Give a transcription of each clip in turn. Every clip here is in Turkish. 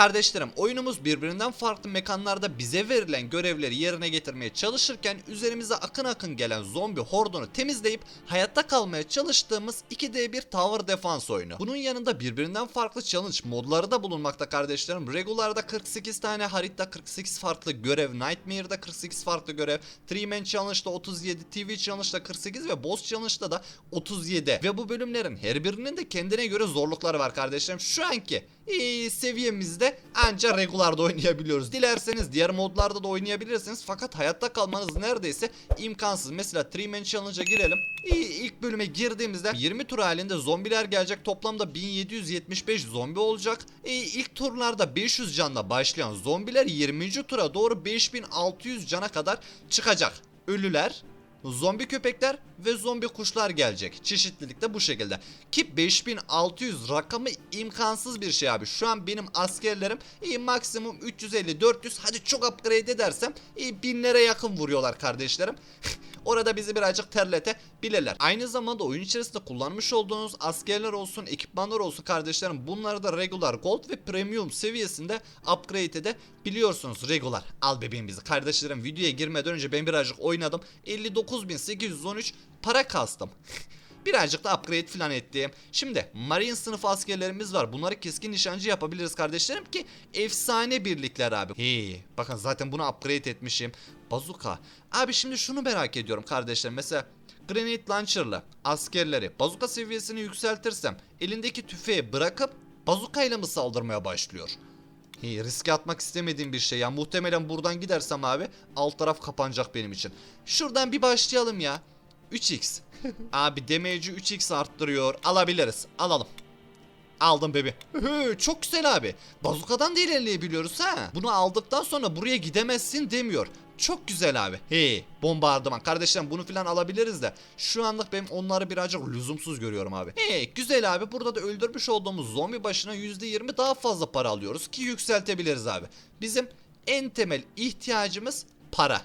Kardeşlerim oyunumuz birbirinden farklı mekanlarda bize verilen görevleri yerine getirmeye çalışırken üzerimize akın akın gelen zombi hordunu temizleyip hayatta kalmaya çalıştığımız 2D1 Tower Defense oyunu. Bunun yanında birbirinden farklı challenge modları da bulunmakta kardeşlerim. Regular'da 48 tane harita 48 farklı görev, Nightmare'da 48 farklı görev, Three Man Challenge'da 37, TV Challenge'da 48 ve Boss Challenge'da da 37. Ve bu bölümlerin her birinin de kendine göre zorlukları var kardeşlerim. Şu anki iyi seviyemizde anca regularda oynayabiliyoruz. Dilerseniz diğer modlarda da oynayabilirsiniz. Fakat hayatta kalmanız neredeyse imkansız. Mesela Three Man Challenge'a girelim. İlk bölüme girdiğimizde 20 tur halinde zombiler gelecek. Toplamda 1775 zombi olacak. E, ilk turlarda 500 canla başlayan zombiler 20. tura doğru 5600 cana kadar çıkacak. Ölüler, Zombi köpekler ve zombi kuşlar gelecek. Çeşitlilik de bu şekilde. Ki 5600 rakamı imkansız bir şey abi. Şu an benim askerlerim iyi maksimum 350-400 hadi çok upgrade edersem iyi binlere yakın vuruyorlar kardeşlerim. Orada bizi birazcık terlete bilirler. Aynı zamanda oyun içerisinde kullanmış olduğunuz askerler olsun, ekipmanlar olsun kardeşlerim. Bunları da regular gold ve premium seviyesinde upgrade edebiliyorsunuz. Regular. Al bebeğim bizi. Kardeşlerim videoya girmeden önce ben birazcık oynadım. 59.813 para kastım. Birazcık da upgrade falan ettim. Şimdi Marine sınıfı askerlerimiz var. Bunları keskin nişancı yapabiliriz kardeşlerim ki efsane birlikler abi. Hey, bakın zaten bunu upgrade etmişim. Bazuka. Abi şimdi şunu merak ediyorum kardeşlerim. Mesela Grenade Launcher'la askerleri bazuka seviyesini yükseltirsem elindeki tüfeği bırakıp bazukayla mı saldırmaya başlıyor? Hey, riske atmak istemediğim bir şey ya. Muhtemelen buradan gidersem abi alt taraf kapanacak benim için. Şuradan bir başlayalım ya. 3x. Abi damage'i 3x arttırıyor. Alabiliriz. Alalım. Aldım bebi. Çok güzel abi. Bazukadan da ilerleyebiliyoruz ha. Bunu aldıktan sonra buraya gidemezsin demiyor. Çok güzel abi. Hey bombardıman. Kardeşlerim bunu filan alabiliriz de. Şu anlık ben onları birazcık lüzumsuz görüyorum abi. Hey güzel abi. Burada da öldürmüş olduğumuz zombi başına %20 daha fazla para alıyoruz. Ki yükseltebiliriz abi. Bizim en temel ihtiyacımız para.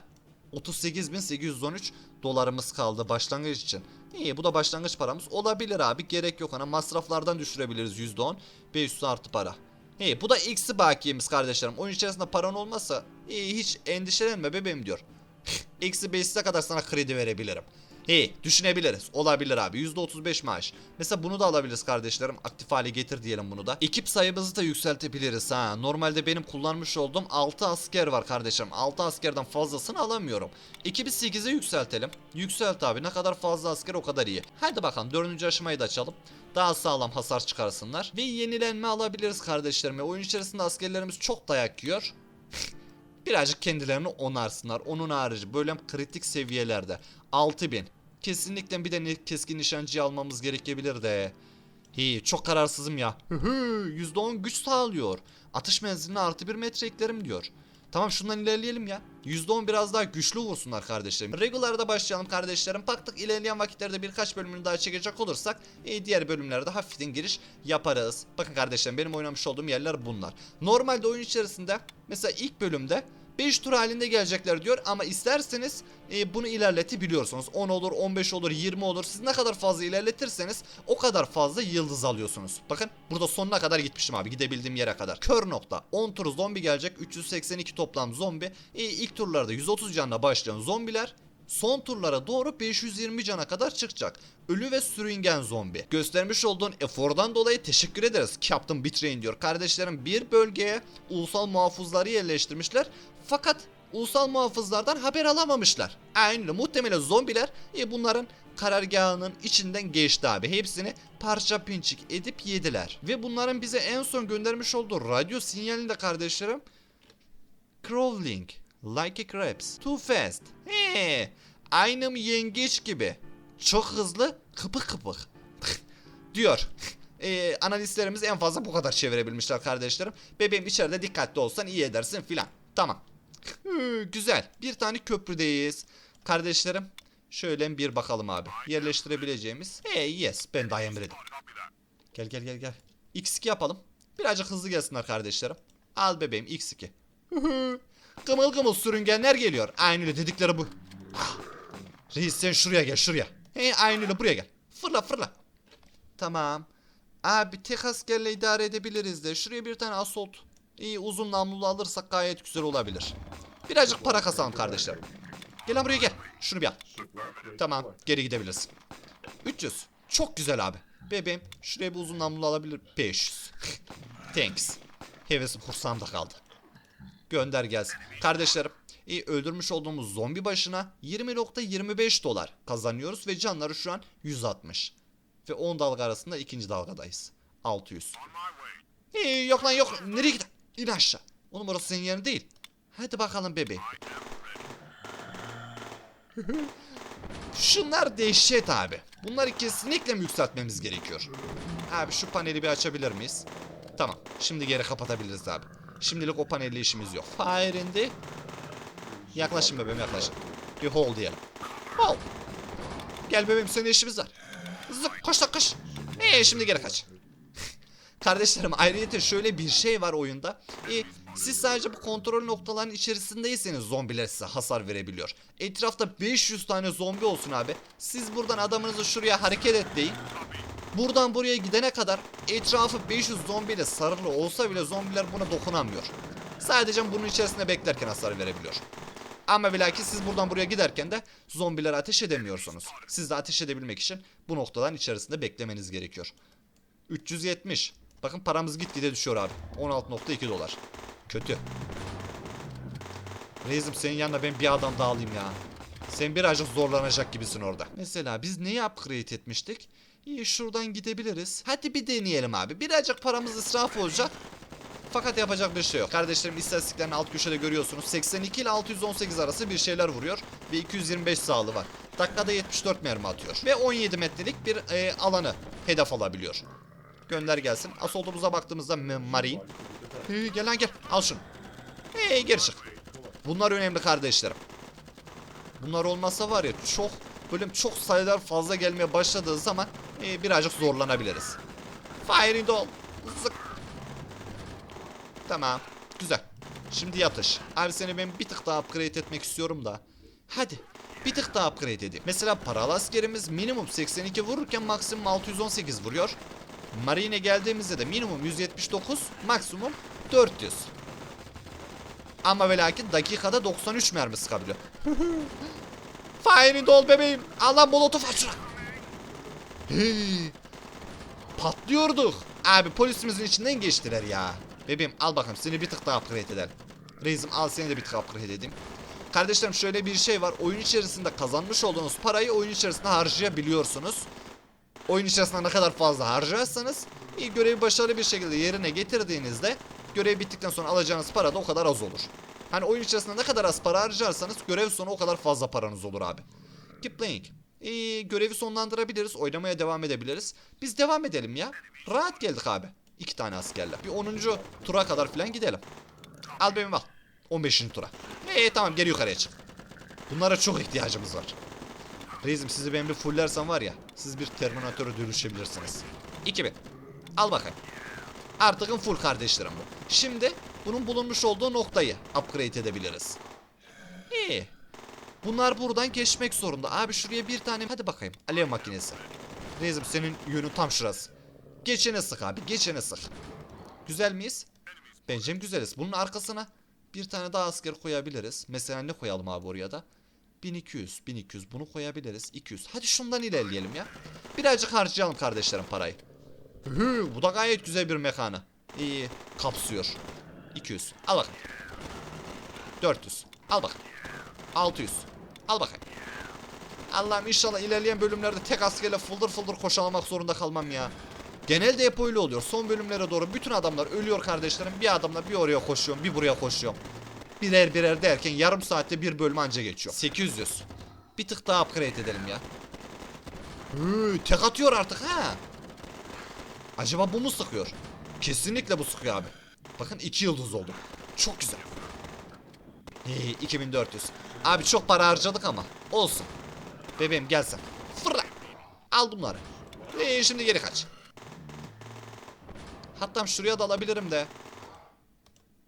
38.813 dolarımız kaldı başlangıç için. İyi bu da başlangıç paramız olabilir abi gerek yok ona masraflardan düşürebiliriz %10 500 artı para. İyi bu da eksi bakiyemiz kardeşlerim oyun içerisinde paran olmazsa iyi hiç endişelenme bebeğim diyor. eksi 5'e kadar sana kredi verebilirim. İyi düşünebiliriz olabilir abi %35 maaş. Mesela bunu da alabiliriz kardeşlerim aktif hale getir diyelim bunu da. Ekip sayımızı da yükseltebiliriz ha. Normalde benim kullanmış olduğum 6 asker var kardeşlerim. 6 askerden fazlasını alamıyorum. Ekibi 8'e yükseltelim. Yükselt abi ne kadar fazla asker o kadar iyi. Hadi bakalım 4. aşamayı da açalım. Daha sağlam hasar çıkarsınlar. Ve yenilenme alabiliriz kardeşlerim. Oyun içerisinde askerlerimiz çok dayak yiyor. Birazcık kendilerini onarsınlar. Onun harici böyle kritik seviyelerde. 6000. Kesinlikle bir de keskin nişancıyı almamız gerekebilir de. Hi çok kararsızım ya. Hı hı, %10 güç sağlıyor. Atış menziline artı bir metre eklerim diyor. Tamam şundan ilerleyelim ya. %10 biraz daha güçlü vursunlar kardeşlerim. Regular'da başlayalım kardeşlerim. Baktık ilerleyen vakitlerde birkaç bölümünü daha çekecek olursak e, diğer bölümlerde hafiften giriş yaparız. Bakın kardeşlerim benim oynamış olduğum yerler bunlar. Normalde oyun içerisinde mesela ilk bölümde 5 tur halinde gelecekler diyor ama isterseniz e, bunu ilerletebiliyorsunuz. 10 olur, 15 olur, 20 olur. Siz ne kadar fazla ilerletirseniz o kadar fazla yıldız alıyorsunuz. Bakın burada sonuna kadar gitmişim abi gidebildiğim yere kadar. Kör nokta. 10 tur zombi gelecek. 382 toplam zombi. E, ilk turlarda 130 canla başlayan zombiler Son turlara doğru 520 cana kadar çıkacak. Ölü ve sürüngen zombi. Göstermiş olduğun efordan dolayı teşekkür ederiz Captain Betrayin diyor. Kardeşlerim bir bölgeye ulusal muhafızları yerleştirmişler. Fakat ulusal muhafızlardan haber alamamışlar. Aynı muhtemelen zombiler e, bunların karargahının içinden geçti abi. Hepsini parça pinçik edip yediler. Ve bunların bize en son göndermiş olduğu radyo sinyalinde kardeşlerim Crawling like a crabs. Too fast. He, aynı yengeç gibi. Çok hızlı, kıpık kıpık. diyor. Ee, analistlerimiz en fazla bu kadar çevirebilmişler kardeşlerim. Bebeğim içeride dikkatli olsan iyi edersin filan. Tamam. Güzel. Bir tane köprüdeyiz. Kardeşlerim şöyle bir bakalım abi. Yerleştirebileceğimiz. Hey yes ben daha emredim. Gel gel gel gel. X2 yapalım. Birazcık hızlı gelsinler kardeşlerim. Al bebeğim X2. Kımıl kımıl sürüngenler geliyor. Aynı öyle dedikleri bu. Reis sen şuraya gel şuraya. He aynı öyle buraya gel. Fırla fırla. Tamam. Abi tek askerle idare edebiliriz de. Şuraya bir tane assault İyi uzun namlulu alırsak gayet güzel olabilir. Birazcık para kasalım kardeşlerim. Gel lan buraya gel. Şunu bir al. Tamam geri gidebilirsin. 300. Çok güzel abi. Bebeğim şuraya bir uzun namlulu alabilir. 500. Thanks. Hevesim kursağımda kaldı. Gönder gelsin. Kardeşlerim iyi öldürmüş olduğumuz zombi başına 20.25 dolar kazanıyoruz ve canları şu an 160. Ve 10 dalga arasında ikinci dalgadayız. 600. İyi yok lan yok. Nereye gidin? İn aşağı. Oğlum orası senin yerin değil. Hadi bakalım bebeğim. Şunlar dehşet abi. Bunları kesinlikle mi yükseltmemiz gerekiyor? Abi şu paneli bir açabilir miyiz? Tamam. Şimdi geri kapatabiliriz abi. Şimdilik o panelle işimiz yok. Fire indi. Yaklaşın bebeğim yaklaşın. Bir hold diyelim. Hold. Gel bebeğim senin işimiz var. Zıp koş lan koş. Ee şimdi geri kaç. Kardeşlerim ayrıca şöyle bir şey var oyunda. E, siz sadece bu kontrol noktalarının içerisindeyseniz zombiler size hasar verebiliyor. Etrafta 500 tane zombi olsun abi. Siz buradan adamınızı şuraya hareket et deyin. Buradan buraya gidene kadar etrafı 500 zombiyle sarılı olsa bile zombiler buna dokunamıyor. Sadece bunun içerisinde beklerken hasar verebiliyor. Ama ve lakin siz buradan buraya giderken de zombilere ateş edemiyorsunuz. Siz de ateş edebilmek için bu noktadan içerisinde beklemeniz gerekiyor. 370. Bakın paramız gitgide düşüyor abi. 16.2 dolar. Kötü. Reis'im senin yanına ben bir adam daha alayım ya. Sen birazcık zorlanacak gibisin orada. Mesela biz neyi upgrade etmiştik? İyi şuradan gidebiliriz. Hadi bir deneyelim abi. Birazcık paramız israf olacak. Fakat yapacak bir şey yok. Kardeşlerim istatistiklerini alt köşede görüyorsunuz. 82 ile 618 arası bir şeyler vuruyor. Ve 225 sağlığı var. Dakikada 74 mermi atıyor. Ve 17 metrelik bir e, alanı hedef alabiliyor. Gönder gelsin. Assault'umuza baktığımızda M- Marine. Hey, gel lan gel. Al şunu. Hey geri çık. Bunlar önemli kardeşlerim. Bunlar olmazsa var ya çok bölüm çok sayılar fazla gelmeye başladığı zaman e, birazcık zorlanabiliriz. Fire in hole. Zık. Tamam. Güzel. Şimdi yatış. Abi seni ben bir tık daha upgrade etmek istiyorum da. Hadi. Bir tık daha upgrade edeyim. Mesela paralı askerimiz minimum 82 vururken maksimum 618 vuruyor. Marine geldiğimizde de minimum 179, maksimum 400. Ama ve lakin dakikada 93 mermi sıkabiliyor. Fire'in dol bebeğim. Allah molotof aç. Patlıyorduk. Abi polisimizin içinden geçtiler ya. Bebeğim al bakalım seni bir tık daha upgrade edelim. Reisim al seni de bir tık upgrade edeyim. Kardeşlerim şöyle bir şey var. Oyun içerisinde kazanmış olduğunuz parayı oyun içerisinde harcayabiliyorsunuz. Oyun içerisinde ne kadar fazla harcarsanız iyi görevi başarılı bir şekilde yerine getirdiğinizde görev bittikten sonra alacağınız para da o kadar az olur. Hani oyun içerisinde ne kadar az para harcarsanız görev sonu o kadar fazla paranız olur abi. Keep playing. Ee, görevi sonlandırabiliriz. Oynamaya devam edebiliriz. Biz devam edelim ya. Rahat geldik abi. İki tane askerle. Bir 10. tura kadar falan gidelim. Al benim al. 15. tura. Ee tamam geri yukarıya çık. Bunlara çok ihtiyacımız var. Reisim sizi ben bir fullersem var ya siz bir Terminatöre dönüşebilirsiniz. 2000. Al bakayım. Artık full kardeşlerim bu. Şimdi bunun bulunmuş olduğu noktayı upgrade edebiliriz. İyi. Bunlar buradan geçmek zorunda. Abi şuraya bir tane hadi bakayım. Alev makinesi. Reisim senin yönün tam şurası. Geçene sık abi geçene sık. Güzel miyiz? Bence güzeliz. Bunun arkasına bir tane daha asker koyabiliriz. Mesela ne koyalım abi oraya da? 1200, 1200 bunu koyabiliriz. 200. Hadi şundan ilerleyelim ya. Birazcık harcayalım kardeşlerim parayı. Hı, bu da gayet güzel bir mekanı. İyi kapsıyor. 200. Al bakayım. 400. Al bakayım. 600. Al bakayım. Allah'ım inşallah ilerleyen bölümlerde tek askerle fıldır fıldır koşalamak zorunda kalmam ya. Genelde hep öyle oluyor. Son bölümlere doğru bütün adamlar ölüyor kardeşlerim. Bir adamla bir oraya koşuyorum, bir buraya koşuyorum. Birer birer derken yarım saatte bir bölüm anca geçiyor. 800. Bir tık daha upgrade edelim ya. Hı, tek atıyor artık ha. Acaba bu mu sıkıyor? Kesinlikle bu sıkıyor abi. Bakın iki yıldız oldu. Çok güzel. İyi 2400. Abi çok para harcadık ama. Olsun. Bebeğim gel sen. Fırla. Al bunları. İyi şimdi geri kaç. Hatta şuraya da alabilirim de.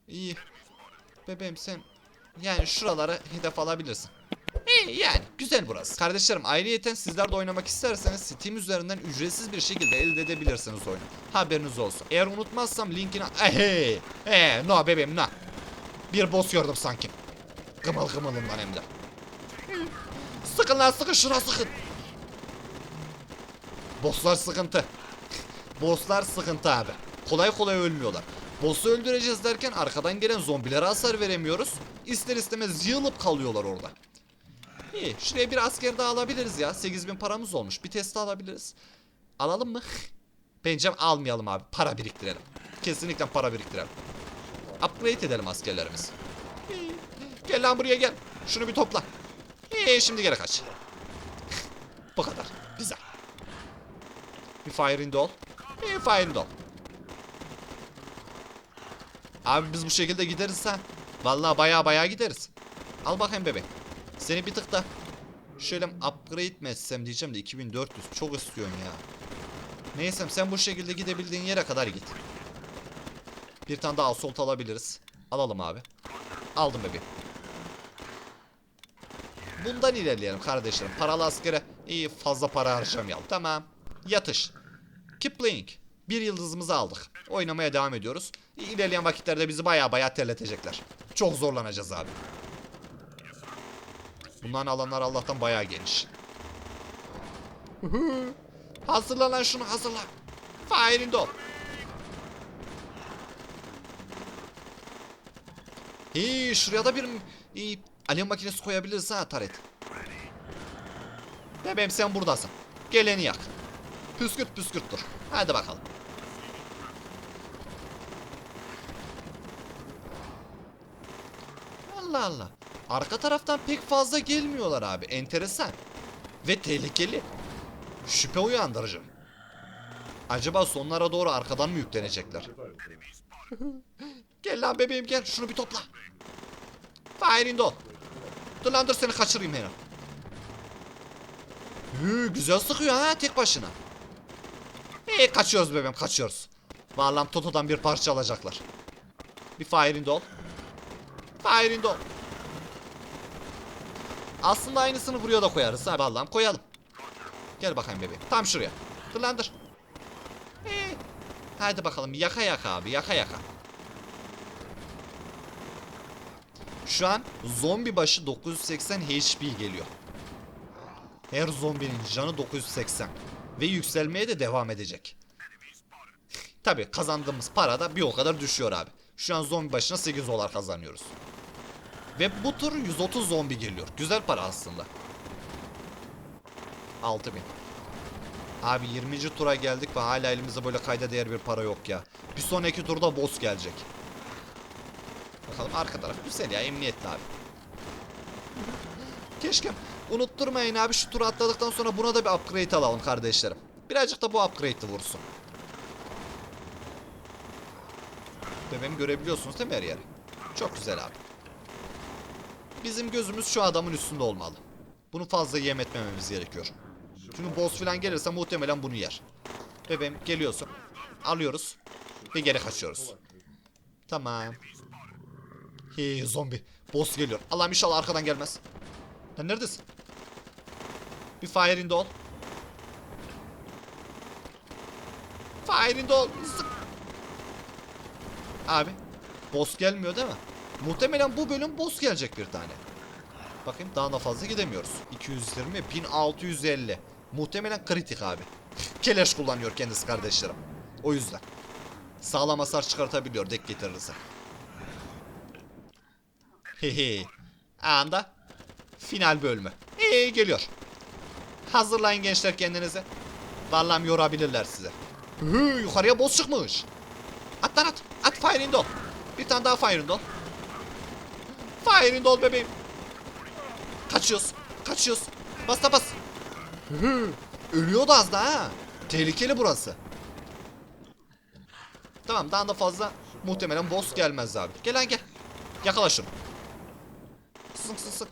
İyi. Bebeğim sen yani şuraları hedef alabilirsin. İyi yani güzel burası. Kardeşlerim ayrıyeten sizler de oynamak isterseniz Steam üzerinden ücretsiz bir şekilde elde edebilirsiniz oyunu. Haberiniz olsun. Eğer unutmazsam linkini... Hey, hey, no bebeğim no. Bir boss gördüm sanki. Kımıl kımılım lan hem de. Sıkın lan sıkın şuna sıkın. Bosslar sıkıntı. Bosslar sıkıntı abi. Kolay kolay ölmüyorlar. Boss'u öldüreceğiz derken arkadan gelen zombilere hasar veremiyoruz. İster istemez yığılıp kalıyorlar orada. İyi. Şuraya bir asker daha alabiliriz ya. 8000 paramız olmuş. Bir test alabiliriz. Alalım mı? Bence almayalım abi. Para biriktirelim. Kesinlikle para biriktirelim. Upgrade edelim askerlerimiz. Gel lan buraya gel. Şunu bir topla. İyi şimdi geri kaç. Bu kadar. Güzel. Bir fire in doll. Bir fire in doll. Abi biz bu şekilde gideriz ha. Vallahi baya baya gideriz. Al bakayım bebek. Seni bir tık da şöyle upgrade mi etsem diyeceğim de 2400 çok istiyorsun ya. Neyse sen bu şekilde gidebildiğin yere kadar git. Bir tane daha assault alabiliriz. Alalım abi. Aldım bebeğim. Bundan ilerleyelim kardeşlerim. Paralı askere iyi fazla para harcamayalım. Tamam. Yatış. Keep playing. Bir yıldızımızı aldık. Oynamaya devam ediyoruz. İlerleyen vakitlerde bizi baya baya terletecekler. Çok zorlanacağız abi. Bunların alanlar Allah'tan bayağı geniş. Hazırla lan şunu hazırla. İn the Hii şuraya da bir iyi, alev makinesi koyabiliriz ha taret. Bebeğim sen buradasın. Geleni yak. Püskürt püskürt dur. Hadi bakalım. Allah Allah. Arka taraftan pek fazla gelmiyorlar abi. Enteresan. Ve tehlikeli. Şüphe uyandırıcı. Acaba sonlara doğru arkadan mı yüklenecekler? gel lan bebeğim gel. Şunu bir topla. Fire in the hole. Dur lan dur seni kaçırayım hemen. Hı, güzel sıkıyor ha tek başına. İyi kaçıyoruz bebeğim kaçıyoruz. Vallahi Toto'dan bir parça alacaklar. Bir fire in the hole. Aslında aynısını buraya da koyarız ha. Vallahi koyalım. Gel bakayım bebeğim. Tam şuraya. Dur lan dur. Ee, hadi bakalım yaka yaka abi yaka yaka. Şu an zombi başı 980 HP geliyor. Her zombinin canı 980. Ve yükselmeye de devam edecek. Tabi kazandığımız para da bir o kadar düşüyor abi. Şu an zombi başına 8 dolar kazanıyoruz. Ve bu tur 130 zombi geliyor. Güzel para aslında. 6000. Abi 20. tura geldik ve hala elimizde böyle kayda değer bir para yok ya. Bir sonraki turda boss gelecek. Bakalım arka taraf güzel ya emniyetli abi. Keşke unutturmayın abi şu turu atladıktan sonra buna da bir upgrade alalım kardeşlerim. Birazcık da bu upgrade'i vursun. Bebeğimi görebiliyorsunuz değil mi her yeri? Çok güzel abi. Bizim gözümüz şu adamın üstünde olmalı. Bunu fazla yem etmememiz gerekiyor. Çünkü boss falan gelirse muhtemelen bunu yer. Bebeğim geliyorsun. Alıyoruz. Ve geri kaçıyoruz. Tamam. Hey zombi. Boss geliyor. Allah'ım inşallah arkadan gelmez. Lan neredesin? Bir fire in hole. Fire in. Zık. Abi. Boss gelmiyor değil mi? Muhtemelen bu bölüm boss gelecek bir tane. Bakayım daha da fazla gidemiyoruz. 220, 1650. Muhtemelen kritik abi. Keleş kullanıyor kendisi kardeşlerim. O yüzden. Sağlam hasar çıkartabiliyor dek getirirse. Hehe. Anda final bölümü. İyi geliyor. Hazırlayın gençler kendinize. Vallahi yorabilirler size. Hı, yukarıya boss çıkmış. At lan at. At fire in doll. Bir tane daha fire in Fire in doll bebeğim. Kaçıyoruz. Kaçıyoruz. Bas da bas. Ölüyordu az daha ha. Tehlikeli burası. Tamam daha da fazla muhtemelen boss gelmez abi. Gel gel. Yakala şunu. Sık sık sık.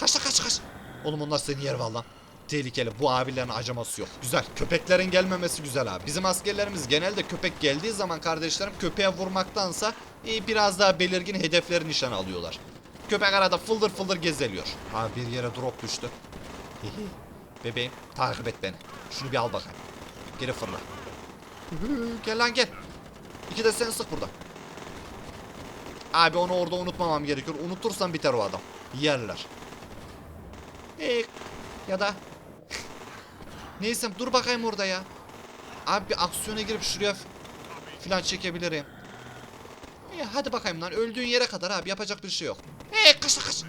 Kaç kaç kaç. Oğlum onlar seni yer valla. Tehlikeli. Bu abilerin acıması yok. Güzel. Köpeklerin gelmemesi güzel abi. Bizim askerlerimiz genelde köpek geldiği zaman kardeşlerim köpeğe vurmaktansa e, biraz daha belirgin hedefleri nişan alıyorlar. Köpek arada fıldır fıldır gezeliyor. Abi bir yere drop düştü. Bebeğim takip et beni. Şunu bir al bakayım. Geri fırla. gel lan gel. İki de sen sık burada. Abi onu orada unutmamam gerekiyor. Unutursam biter o adam. Yerler. Ee, ya da Neyse dur bakayım orada ya. Abi bir aksiyona girip şuraya filan çekebilirim. İyi hadi bakayım lan öldüğün yere kadar abi yapacak bir şey yok. Hey kaç kaç.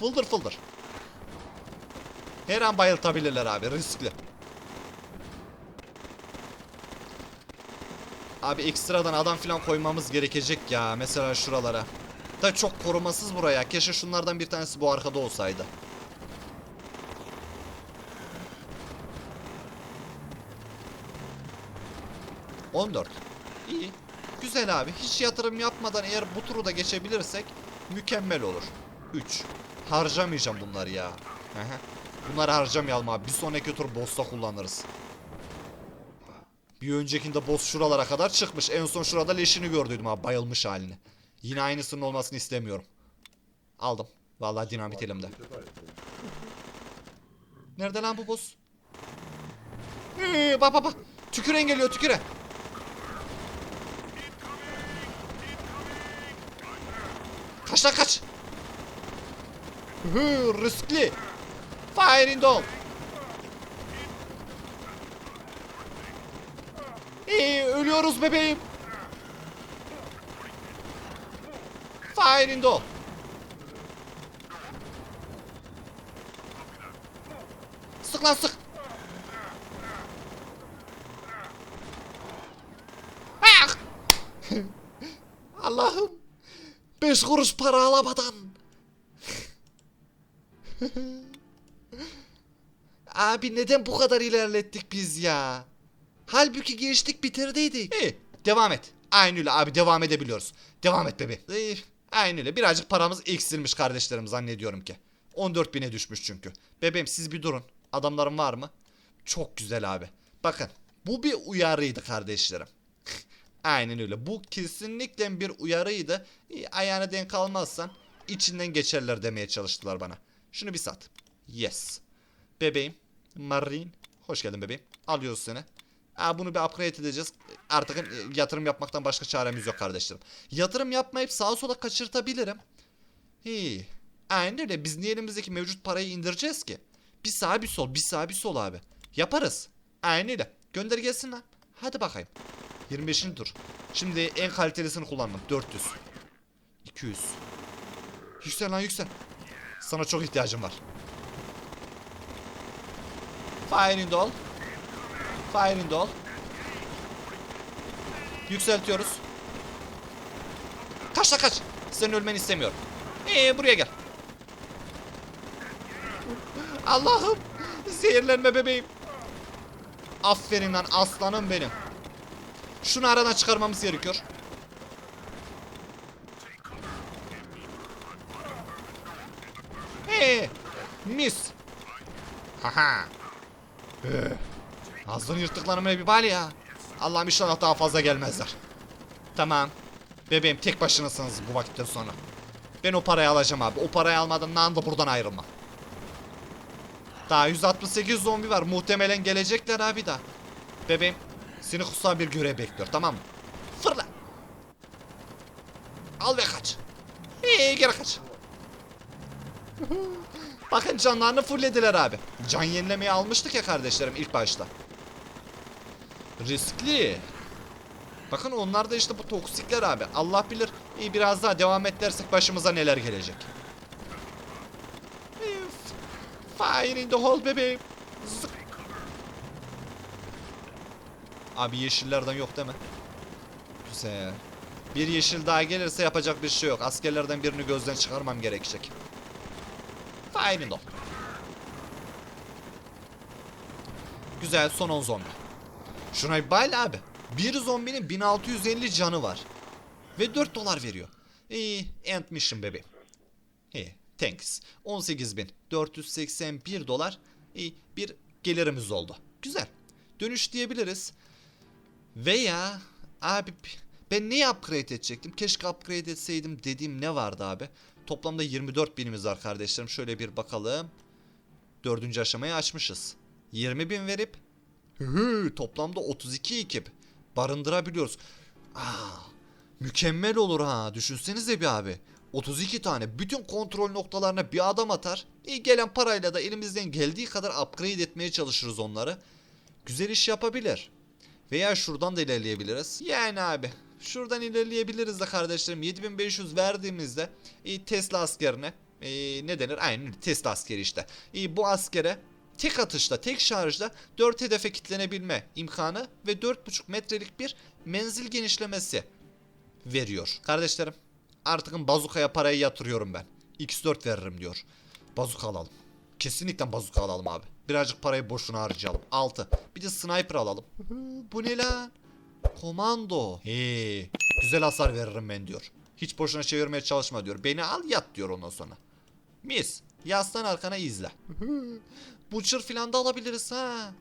fıldır fıldır. Her an bayıltabilirler abi riskli. Abi ekstradan adam filan koymamız gerekecek ya mesela şuralara. Da çok korumasız buraya. Keşke şunlardan bir tanesi bu arkada olsaydı. On dört. İyi. Güzel abi. Hiç yatırım yapmadan eğer bu turu da geçebilirsek mükemmel olur. 3. Harcamayacağım bunları ya. Bunları harcamayalım abi. Bir sonraki tur boss'ta kullanırız. Bir öncekinde boss şuralara kadar çıkmış. En son şurada leşini gördüydüm abi. Bayılmış halini. Yine aynısının olmasını istemiyorum. Aldım. Vallahi dinamit elimde. Nerede lan bu boss? Ee, bak bak bak. Tüküren geliyor tüküren. Lan kaç. Hı, riskli. Fire in hole. İyi ölüyoruz bebeğim. Fire in hole. Sık lan sık. Ah! Allah'ım. Beş kuruş para alamadan. Abi neden bu kadar ilerlettik biz ya? Halbuki geçtik bitirdiydik. İyi devam et. Aynı öyle abi devam edebiliyoruz. Devam et bebeğim. İyi, aynı öyle birazcık paramız eksilmiş kardeşlerim zannediyorum ki. 14 bine düşmüş çünkü. Bebeğim siz bir durun. Adamlarım var mı? Çok güzel abi. Bakın bu bir uyarıydı kardeşlerim. Aynen öyle. Bu kesinlikle bir uyarıydı. Ayağına denk almazsan içinden geçerler demeye çalıştılar bana. Şunu bir sat. Yes. Bebeğim. Marin. Hoş geldin bebeğim. Alıyoruz seni. Aa, bunu bir upgrade edeceğiz. Artık e, yatırım yapmaktan başka çaremiz yok kardeşlerim. Yatırım yapmayıp sağa sola kaçırtabilirim. Hi. Aynen öyle. Biz niye elimizdeki mevcut parayı indireceğiz ki? Bir sağ bir sol, bir sağ bir sol abi. Yaparız. Aynen öyle. Gönder gelsin lan. Hadi bakayım. 25. tur. Şimdi en kalitelisini kullandım. 400. 200. Yüksel lan yüksel. Sana çok ihtiyacım var. Fire in the hole. Fire in the hole. Yükseltiyoruz. Kaç la kaç. Senin ölmeni istemiyorum. Ee buraya gel. Allah'ım. Zehirlenme bebeğim. Aferin lan aslanım benim. Şunu aradan çıkarmamız gerekiyor. Hey, mis. Haha. Ağzını yırttıklarıma bir bal ya. Allah'ım inşallah daha fazla gelmezler. Tamam. Bebeğim tek başınasınız bu vakitten sonra. Ben o parayı alacağım abi. O parayı almadan anda buradan ayrılma. Daha 168 zombi var. Muhtemelen gelecekler abi da. Bebeğim seni kutsal bir görev bekliyor tamam mı? Fırla. Al ve kaç. İyi geri kaç. Bakın canlarını fulllediler abi. Can yenilemeyi almıştık ya kardeşlerim ilk başta. Riskli. Bakın onlar da işte bu toksikler abi. Allah bilir iyi biraz daha devam et başımıza neler gelecek. Fire in the hole bebeğim. Zık. Abi yeşillerden yok değil mi? Güzel. Bir yeşil daha gelirse yapacak bir şey yok. Askerlerden birini gözden çıkarmam gerekecek. The hole. Güzel son 10 zombi. Şuna bir bayla abi. Bir zombinin 1650 canı var. Ve 4 dolar veriyor. İyi, end mission bebeğim. İyi, thanks. 18.481 dolar. İyi, bir gelirimiz oldu. Güzel. Dönüş diyebiliriz. Veya abi Ben neyi upgrade edecektim? Keşke upgrade etseydim dediğim ne vardı abi? Toplamda 24 binimiz var kardeşlerim. Şöyle bir bakalım. Dördüncü aşamayı açmışız. 20 bin verip hı toplamda 32 ekip barındırabiliyoruz. Aa, mükemmel olur ha. Düşünsenize bir abi. 32 tane bütün kontrol noktalarına bir adam atar. İyi gelen parayla da elimizden geldiği kadar upgrade etmeye çalışırız onları. Güzel iş yapabilir. Veya şuradan da ilerleyebiliriz. Yani abi şuradan ilerleyebiliriz de kardeşlerim. 7500 verdiğimizde e, Tesla askerine e, ne denir? Aynen Tesla askeri işte. E, bu askere tek atışta, tek şarjda 4 hedefe kitlenebilme imkanı ve 4,5 metrelik bir menzil genişlemesi veriyor. Kardeşlerim artık bazukaya parayı yatırıyorum ben. X4 veririm diyor. Bazuka alalım. Kesinlikle bazuka alalım abi. Birazcık parayı boşuna harcayalım. 6. Bir de sniper alalım. Bu ne lan? Komando. He, güzel hasar veririm ben diyor. Hiç boşuna çevirmeye çalışma diyor. Beni al yat diyor ondan sonra. Mis. Yaslan arkana izle. Butcher filan da alabiliriz ha.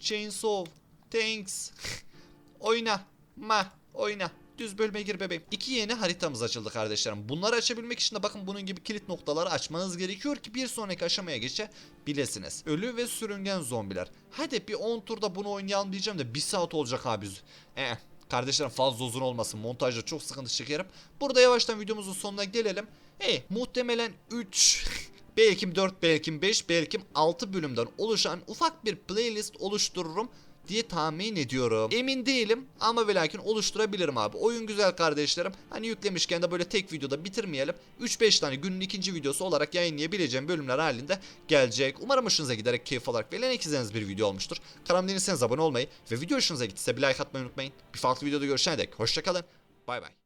Chainsaw. Thanks. oyna. Ma. Oyna. Düz bölme gir bebeğim. İki yeni haritamız açıldı kardeşlerim. Bunları açabilmek için de bakın bunun gibi kilit noktaları açmanız gerekiyor ki bir sonraki aşamaya geçebilirsiniz. Ölü ve sürüngen zombiler. Hadi bir 10 turda bunu oynayalım diyeceğim de 1 saat olacak abi. Eh, kardeşlerim fazla uzun olmasın. Montajda çok sıkıntı çekerim. Burada yavaştan videomuzun sonuna gelelim. Hey, muhtemelen 3 belki 4 belki 5 belki 6 bölümden oluşan ufak bir playlist oluştururum diye tahmin ediyorum. Emin değilim ama ve lakin oluşturabilirim abi. Oyun güzel kardeşlerim. Hani yüklemişken de böyle tek videoda bitirmeyelim. 3-5 tane günün ikinci videosu olarak yayınlayabileceğim bölümler halinde gelecek. Umarım hoşunuza giderek keyif alarak ve eğlenerek izlediğiniz bir video olmuştur. Kanalıma değilseniz abone olmayı ve video hoşunuza gittiyse bir like atmayı unutmayın. Bir farklı videoda görüşene dek hoşçakalın. Bay bay.